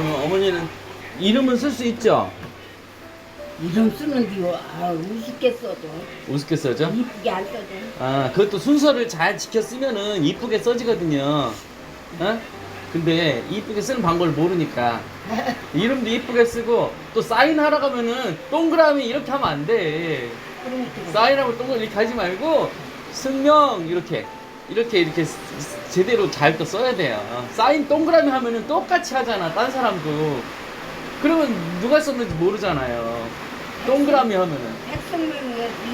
그러면 어머니는 이름은 쓸 수 있죠? 이름 쓰는데요. 아, 우습게 써도 우습게 써죠? 이쁘게 안 써도. 아, 그것도 순서를 잘 지켜 쓰면은 이쁘게 써지거든요. 어? 근데 이쁘게 쓰는 방법을 모르니까 이름도 이쁘게 쓰고 또 사인하러 가면은 동그라미 이렇게 하면 안 돼. 그러니까 사인하고 동그라미 이렇게 하지 말고 승명 이렇게 이렇게 이렇게 제대로 잘 또 써야 돼요. 사인 동그라미 하면은 똑같이 하잖아. 딴 사람도. 그러면 누가 썼는지 모르잖아요. 동그라미 하면은.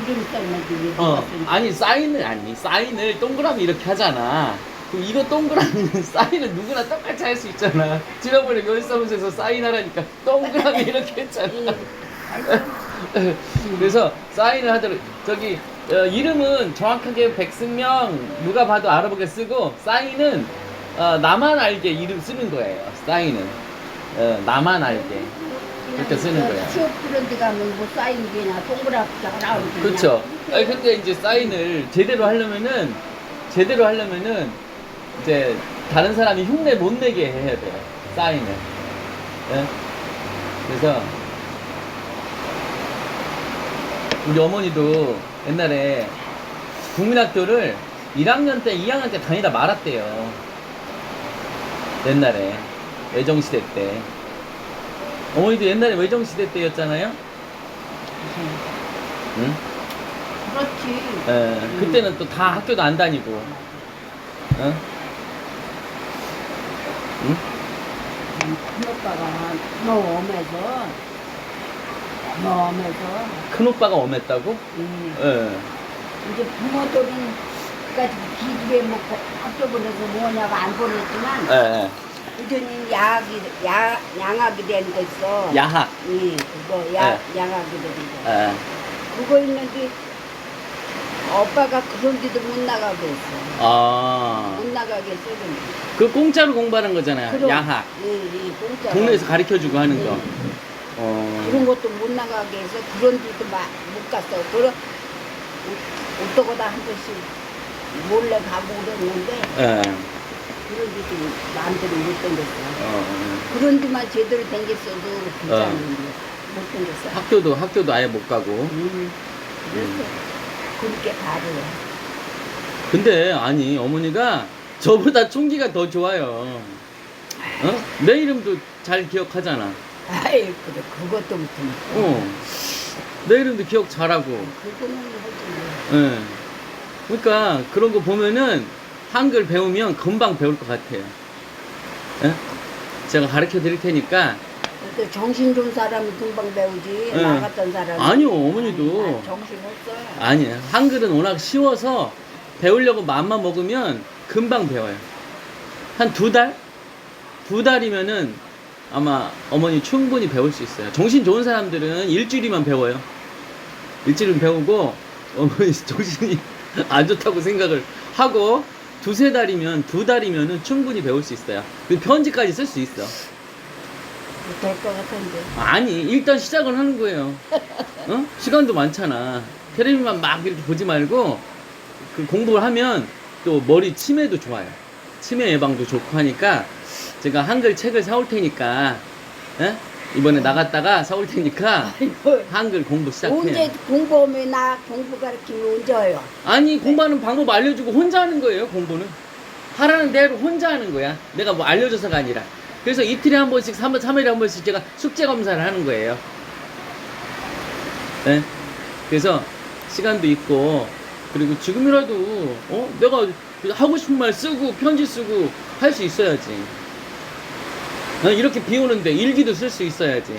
이름 썼는데 왜 어. 아니 사인을 아니 사인을 동그라미 이렇게 하잖아. 그럼 이거 동그라미는 사인을 누구나 똑같이 할 수 있잖아. 지난번에 면사무소에서 사인하라니까 동그라미 이렇게 했잖아. 그래서 사인을 하도록 저기 어, 이름은 정확하게 백승명 누가 봐도 알아보게 쓰고 사인은 어, 나만 알게 이름 쓰는 거예요. 사인은 어, 나만 알게 그렇게 쓰는 거야. 취업 데 가면 뭐 사인기나 동그랗게 그러지. 그렇죠. 아니 근데 이제 사인을 제대로 하려면은 제대로 하려면은 이제 다른 사람이 흉내 못 내게 해야 돼요. 사인을. 예? 그래서 우리 어머니도 옛날에 국민학교를 1학년 때, 2학년 때 다니다 말았대요. 옛날에 외정시대 때. 어머니도 옛날에 외정시대 때였잖아요. 응? 그렇지. 예, 그때는 또 다 학교도 안 다니고, 어? 응? 큰 오빠가 너무 엄해서 엄해서 큰 오빠가 엄했다고? 음, 예. 이제 부모들은 까지 기집애 먹고 학교 보내서 뭐냐고 안 보냈지만 예, 예. 이제는 야학이 야 양학이 되는 거 있어. 야학. 예, 그거 야 네. 양학이 되는 거. 예. 그거 있는데 오빠가 그런 데도 못 나가게 했어. 아. 못 나가게 했거든. 그 공짜로 공부하는 거잖아요. 야학. 예, 예, 공짜. 동네에서 가르쳐 주고 하는 거. 예. 어. 그런 것도 못 나가게 해서 그런 데도 마- 못 갔어. 그런 어떠고다 한 번씩 몰래 가고 그랬는데 예. 그런 데도 마음대로 못 댕겼어. 어. 그런 데만 제대로 댕겼어도 괜찮은데 못 댕겼어. 학교도 학교도 아예 못 가고. 음, 그래서 그렇게 바보야. 근데 아니 어머니가 저보다 총기가 더 좋아요. 어? 내 이름도 잘 기억하잖아. 아이 그래 그것도 못해. 어. 내 이름도 기억 잘하고. 그거는 하지. 예. 그러니까 그런 거 보면은 한글 배우면 금방 배울 것 같아요. 예? 제가 가르쳐 드릴 테니까 또 정신 좋은 사람이 금방 배우지 예. 나 같은 사람이 아니요, 어머니도. 아니, 난 정신 없어. 아니에요. 한글은 워낙 쉬워서 배우려고 마음만 먹으면 금방 배워요. 한 두 달? 두 달이면은 아마 어머니 충분히 배울 수 있어요. 정신 좋은 사람들은 일주일이면 배워요. 일주일은 배우고 어머니 정신이 안 좋다고 생각을 하고 두세 달이면 두 달이면은 충분히 배울 수 있어요. 그 편지까지 쓸 수 있어. 될 것 같은데. 아니 일단 시작은 하는 거예요. 어? 시간도 많잖아. 텔레비만 막 이렇게 보지 말고 그 공부를 하면 또 머리 치매도 좋아요. 치매 예방도 좋고 하니까 제가 한글 책을 사올 테니까 예? 이번에 나갔다가 사올 테니까 아이고 한글 공부 시작해. 언제 공부하면 나 공부 가르치면 언제 해요? 아니 공부하는 방법 알려주고 혼자 하는 거예요 공부는 하라는 대로 혼자 하는 거야 내가 뭐 알려줘서가 아니라 그래서 이틀에 한 번씩 3, 3일에 한 번씩 제가 숙제 검사를 하는 거예요 네? 그래서 시간도 있고 그리고 지금이라도 어 내가 하고 싶은 말 쓰고 편지 쓰고 할 수 있어야지 어, 이렇게 비 오는데 일기도 쓸 수 있어야지.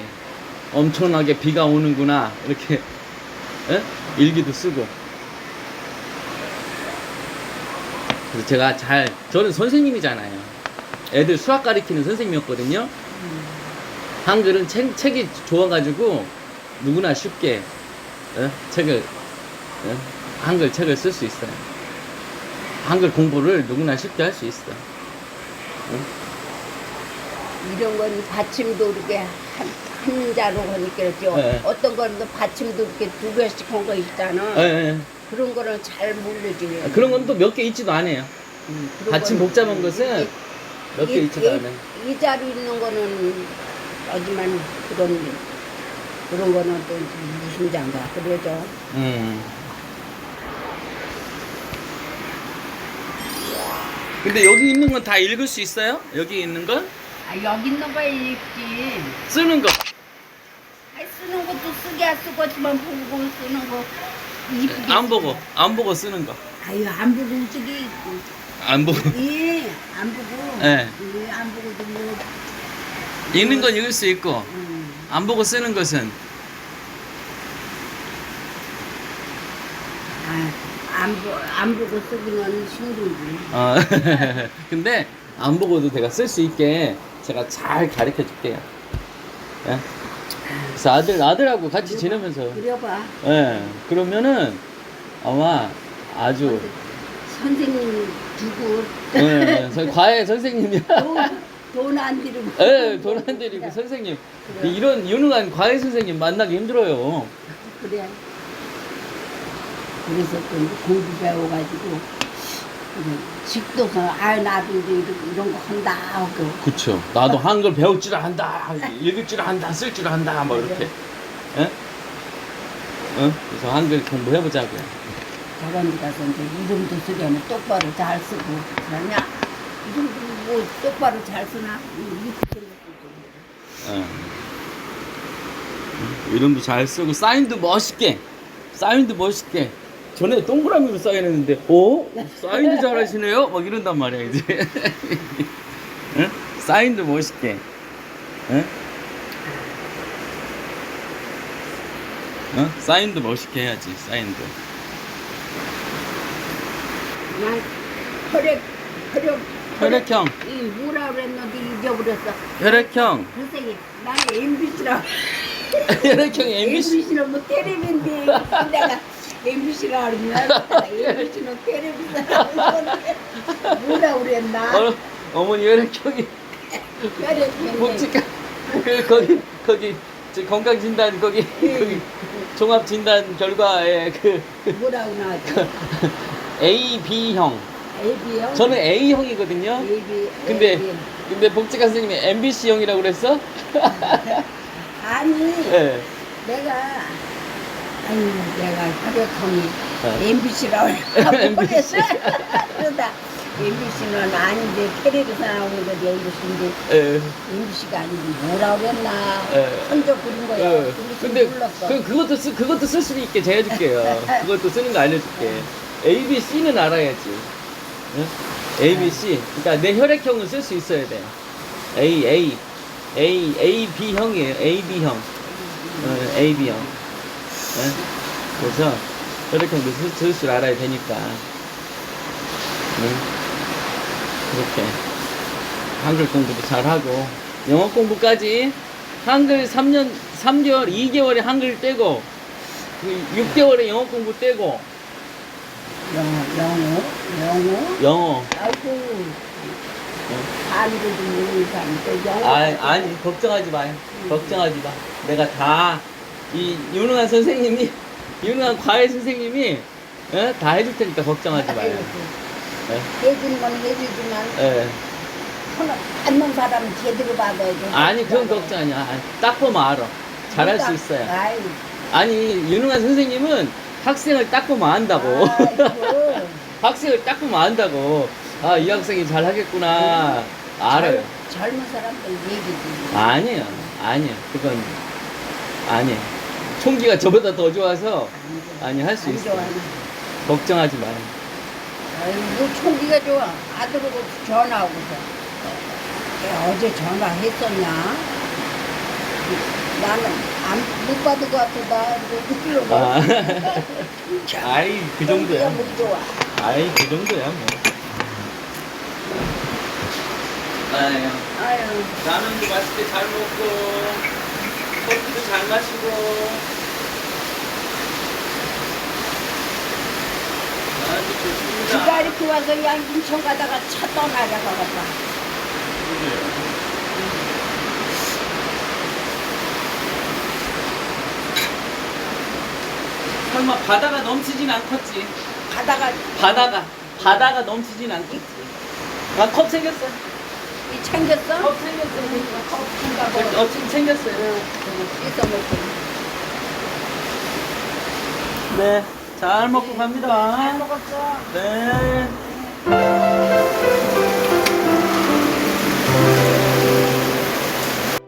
엄청나게 비가 오는구나. 이렇게 예? 일기도 쓰고. 그래서 제가 잘 저는 선생님이잖아요. 애들 수학 가르치는 선생님이었거든요. 한글은 책, 책이 좋아가지고 누구나 쉽게 어? 책을 어? 한글 책을 쓸 수 있어요. 한글 공부를 누구나 쉽게 할 수 있어 이런 건 받침도 이렇게 한, 한 자로 하니까 그랬죠. 네. 어떤 거는 또 받침도 이렇게 두 개씩 한 거 있잖아. 예, 예. 그런 거는 잘 모르지. 그런 건 또 몇 개 있지도 않아요 음, 그런 받침 거는 복잡한 것은 이렇게 몇개 이- 있지도 이- 않아요. 이 자리 있는 거는 하지만 그런 그런 거는 또 무슨 장가 그러죠. 음. 근데 여기 있는 건 다 읽을 수 있어요? 여기 있는 건? 아 여기 있는 거 읽지. 쓰는 거. 아, 쓰는 것도 쓰게 쓰고 지만 보고 쓰는 거 이쁘게. 안 보고, 안 보고 쓰는 거. 아유 안 보고 저기 안 보고. 예 안 보고. 예. 예, 안 보고도 뭐. 읽는 건 읽을 수 있고, 음. 안 보고 쓰는 것은. 아 안 보, 안 보고 쓰기는 힘들지. 어. 근데 안 보고도 내가 쓸 수 있게 제가 잘 가르쳐 줄게요. 예? 그래서 아들, 아들하고 같이 지내면서. 그려봐. 예. 그러면은 아마 아주 선생님 두고 예, 저 과외 선생님이야. 돈안 들이고. 예, 돈안 들이고 선생님. 그래. 이런 유능한 과외 선생님 만나기 힘들어요. 그래. 그래서 또 공부 배워가지고 그래. 직도서 아 나도 이제 이런, 거 한다 하고 그쵸. 나도 한글 배울 줄 안다. 읽을 줄 안다. 쓸줄 안다. 뭐 이렇게. 예? 응? 그래서 한글 공부해보자고요. 저런 데 가서 이제 이름도 쓰려면 똑바로 잘 쓰고 그러냐 이름도 뭐 똑바로 잘 쓰나 이렇게 예. 응? 이름도 잘 쓰고 사인도 멋있게. 사인도 멋있게. 전에 동그라미로 사인했는데, 어? 사인도 잘하시네요? 막 이런단 말이야, 이제. 응? 사인도 멋있게. 응? 응? 사인도 멋있게 해야지, 사인도. 혈액 혈액 혈액형, 이 뭐라 그랬는데 잊어버렸어 혈액형. 선생님 나는 MBC라 혈액형 MBC. MBC는 뭐 테레비인데 내가 MBC라 그러면 MBC는 테레비잖아 뭐라 그랬나 어, 어머니 혈액형이. 혈액 복지가 그 거기 거기 저 건강 진단 거기 거기 종합 진단 결과에 그 뭐라고 나왔지? A, B형. AB요 저는 A형이거든요. AB 근데 근데 복지가 선생님이 MBC형이라고 그랬어? 아니 예. 내가 아니 내가 혈액형이 어. MBC라고 MBC. 그랬어 그러다 MBC는 아닌데 테레비에서 나오는 거지 MBC인데 예. MBC가 아니지 뭐라고 했나 예. 혼자 부른 거야 예. 근데 몰랐어 그 그것도 쓰 그것도 쓸 수 있게 제가 해줄게요. 그것도 쓰는 거 알려줄게. A, B, C는 알아야지. 응? A, B, C. 그러니까 내 혈액형은 쓸 수 있어야 돼. A, A, A, A, B 형이에요. A, B 형. 어, A, B 형. 응? 그래서 쓸- 쓸줄 알아야 되니까. 응? 그렇게 한글 공부도 잘하고 영어 공부까지 한글 3년 3개월 2개월에 한글 떼고 6개월에 영어 공부 떼고. 영어 영어? 영어? 영어. 아이고. 아니도 모르는 사람 또 영어 아, 아니 걱정하지 마요. 걱정하지 마. 내가 다 이 유능한 선생님이 유능한 과외 선생님이 예? 다 해줄 테니까 걱정하지 마요. 예? 해주는 건 해주지만 예. 손을 받는 사람은 제대로 받아야지 아니 그건 걱정 아니야 아니, 딱 보면 알아. 잘할 수 있어요. 아이. 아니 유능한 선생님은 학생을 딱 보면 안다고. 아이고 학생을 딱 보면 안다고. 아 이 학생이 잘 하겠구나. 알아요. 젊- 젊은 사람들 얘기지. 아니에요. 아니에요. 그건 아니에요 총기가 저보다 더 좋아서 아니 할 수 있어요. 좋아하네. 걱정하지 마요. 아이고 뭐 총기가 좋아. 아들하고 전화하고서 야, 어제 전화했었냐? 나는 안 못 받은 것 같아 나 이거 늦기로 아. 참, 아이 그 정도야. 총기가 못 좋아. 아이 그 정도야 뭐. 아유. 아유. 라면도 맛있게 잘 먹고 커피도 잘 마시고. 아주 좋습니다. 비가 이렇게 와서 양 인천 가다가 차 떠나려고 가봐 설마 바다가 넘치진 않겠지? 가다가 바다가 바다가 넘치진 않겠지? 아컵 생겼어 이 챙겼어? 컵 챙겼어요. 컵 생각으로 어, 지금 챙겼어요. 씻어 먹고. 네, 잘 먹고 갑니다. 잘 먹었어. 네.